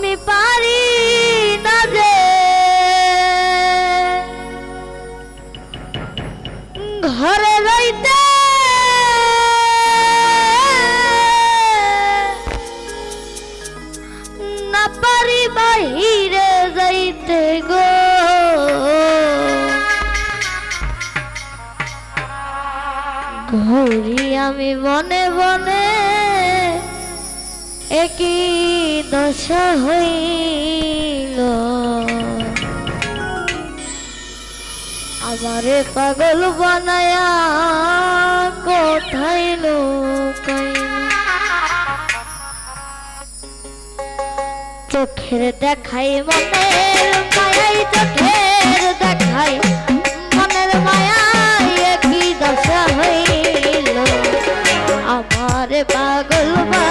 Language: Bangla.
আমি পারি না যে। ঘরে রইতে। না পারি বাহিরে যাইতে গো। ঘুরি আমি বনে বনে একই দশা হইল। আমারে পাগল বানায়া কোথায় লোকাই চোখের দেখাই মনের মায়াই, চোখের দেখাই মনের মায়াই একই দশা হইল। আমারে পাগল বানায়া